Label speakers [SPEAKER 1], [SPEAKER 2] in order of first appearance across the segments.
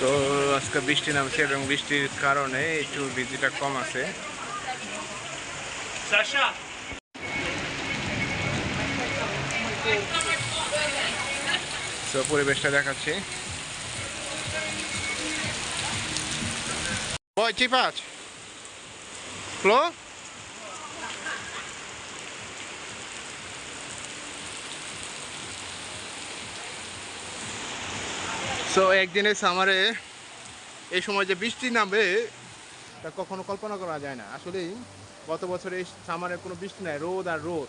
[SPEAKER 1] তো আজকে বৃষ্টি নামছে এবং বৃষ্টির কারণে একটু বৃষ্টিটা কম আছে
[SPEAKER 2] Sasha.
[SPEAKER 1] তো পরিবেশটা দেখাচ্ছি Boy, চিপাচ ফ্লো সো একদিনে সামারে এই সময় যে বৃষ্টি নামবে, তা কখনো কল্পনা করা যায় না। আসলেই গত বছর এই সামারে কোনো বৃষ্টি নাই, রোদ আর রোদ।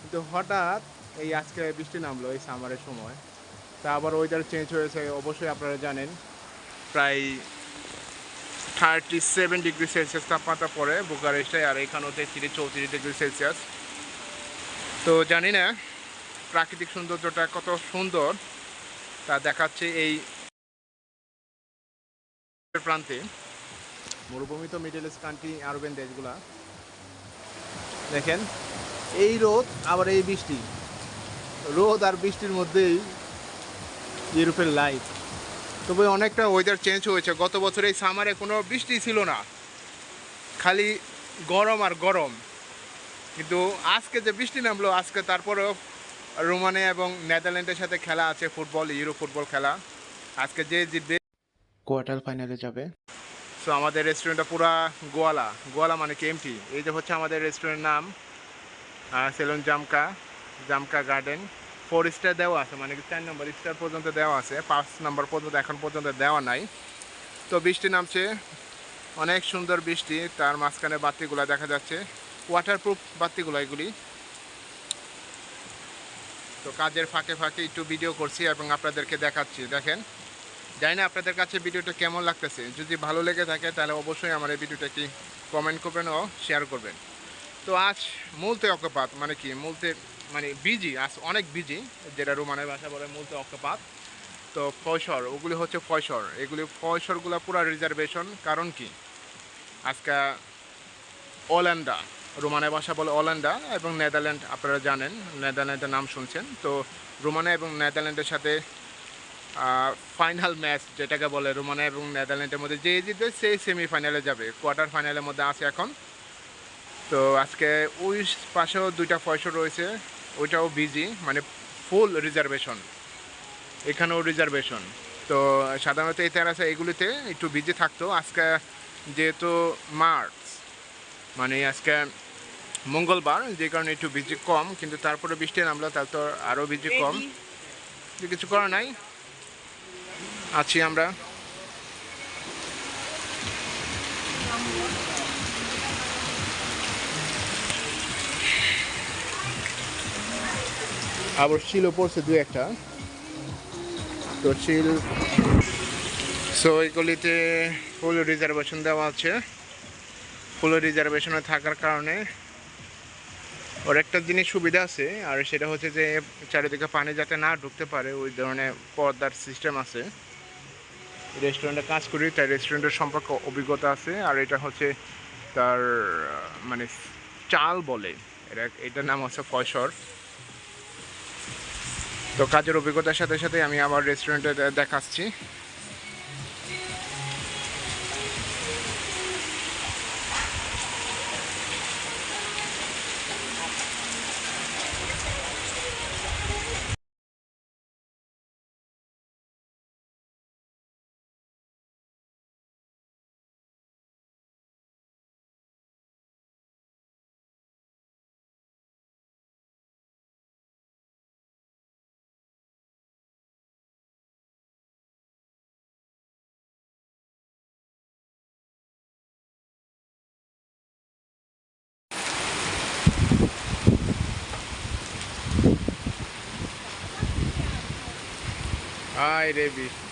[SPEAKER 1] কিন্তু হঠাৎ এই আজকে বৃষ্টি নামলো এই সামারের সময়। তা আবার ওয়েদার চেঞ্জ হয়েছে, অবশ্যই আপনারা জানেন। প্রায় থার্টি সেভেন ডিগ্রি সেলসিয়াস তাপমাত্রা পড়ে বুকারেস্টে আর এখানেও তেত্রিশ, চৌত্রিশ ডিগ্রি সেলসিয়াস তো জানি না প্রাকৃতিক সৌন্দর্যটা কত সুন্দর। তা দেখাচ্ছে এই প্রান্তে। মরুভূমি তো মিডল ইস্ট কান্ট্রি আরবেন দেশগুলা। দেখেন, এই রোদ, আবার এই বৃষ্টি। রোদ আর বৃষ্টির মধ্যেই ইউরোপের লাইফ তবে অনেকটা ওয়েদার চেঞ্জ হয়েছে। গত বছর এই সামারে কোনো বৃষ্টি ছিল না। খালি গরম আর গরম। কিন্তু আজকে যে বৃষ্টি নামলো, আজকে তারপরেও রোমানে এবং নেদারল্যান্ডের সাথে খেলা আছে ফুটবল ইউরো ফুটবল খেলা। আজকে যে জিতবে কোয়ার্টার ফাইনালে যাবে। সো আমাদের রেস্টুরেন্টটা পুরা গোয়ালা। গোয়ালা মানে কি? এমটি। এই যে হচ্ছে আমাদের রেস্টুরেন্টের নাম সেলুন জামকা জামকা গার্ডেন ফোর স্টার দেওয়া আছে মানে চার নম্বর স্টার পর্যন্ত দেওয়া আছে। পাঁচ নম্বর পর্যন্ত এখন পর্যন্ত দেওয়া নাই। তো বৃষ্টি নামছে। অনেক সুন্দর বৃষ্টি। তার মাঝখানে বাতিগুলো দেখা যাচ্ছে। ওয়াটারপ্রুফ বাতিগুলো এগুলি। তো কাজের ফাঁকে ফাঁকে একটু ভিডিও করছি এবং আপনাদেরকে দেখাচ্ছি। দেখেন, জানি না আপনাদের কাছে ভিডিওটা কেমন লাগতেছে। যদি ভালো লেগে থাকে, তাহলে অবশ্যই আমার এই ভিডিওটা কি কমেন্ট করবেন ও শেয়ার করবেন। তো আজ মূলতে অকপাত মানে কি? মূলতে মানে বিজি আজ অনেক বিজি যেটা রোমানের ভাষা বলে মূলতে অকপাত তো ফয়সর, ওগুলি হচ্ছে ফয়সর। এগুলি ফয়সরগুলো পুরো রিজার্ভেশন কারণ কি? আজকে ওল্যান্ডা রোমানের ভাষা বলে ওল্যান্ডা এবং নেদারল্যান্ড, আপনারা জানেন, নেদারল্যান্ডের নাম শুনছেন। তো রোমানা এবং নেদারল্যান্ডের সাথে ফাইনাল ম্যাচ যেটাকে বলে রোমানা এবং নেদারল্যান্ডের মধ্যে যে জিতবে সেই সেমিফাইনালে যাবে কোয়ার্টার ফাইনালের মধ্যে আছে এখন। তো আজকে ওই পাশেও দুইটা ফয়সর রয়েছে, ওইটাও বিজি মানে ফুল রিজার্ভেশন এখানেও রিজার্ভেশন তো সাধারণত এই তেরাসা এগুলিতে একটু বিজি থাকতো। আজকে যেহেতু মার্চ মানে আজকে মঙ্গলবার যে কারণে একটু বিজি কম কিন্তু তারপরে বৃষ্টি নামলো তাহলে তো আরও বিজি কম। কিছু করার নাই। আছি আমরা। আবার শিলও পড়ছে দু একটা। তো শিল সো এগুলিতে ফুল রিজার্ভেশন দেওয়া আছে। ফুল রিজার্ভেশনে থাকার কারণে ওর একটা জিনিস সুবিধা আছে, আর সেটা হচ্ছে যে চারিদিকে পানি যাতে না ঢুকতে পারে, ওই ধরনের পর্দার সিস্টেম আছে। রেস্টুরেন্টে কাজ করি, তাই রেস্টুরেন্টের সম্পর্কে অভিজ্ঞতা আছে, আর এটা হচ্ছে তার মানে চাল বলে এটা এটার নাম হচ্ছে ফয়সর তো কাজের অভিজ্ঞতার সাথে সাথে আমি আমার রেস্টুরেন্টে দেখাচ্ছি। Haydi bir.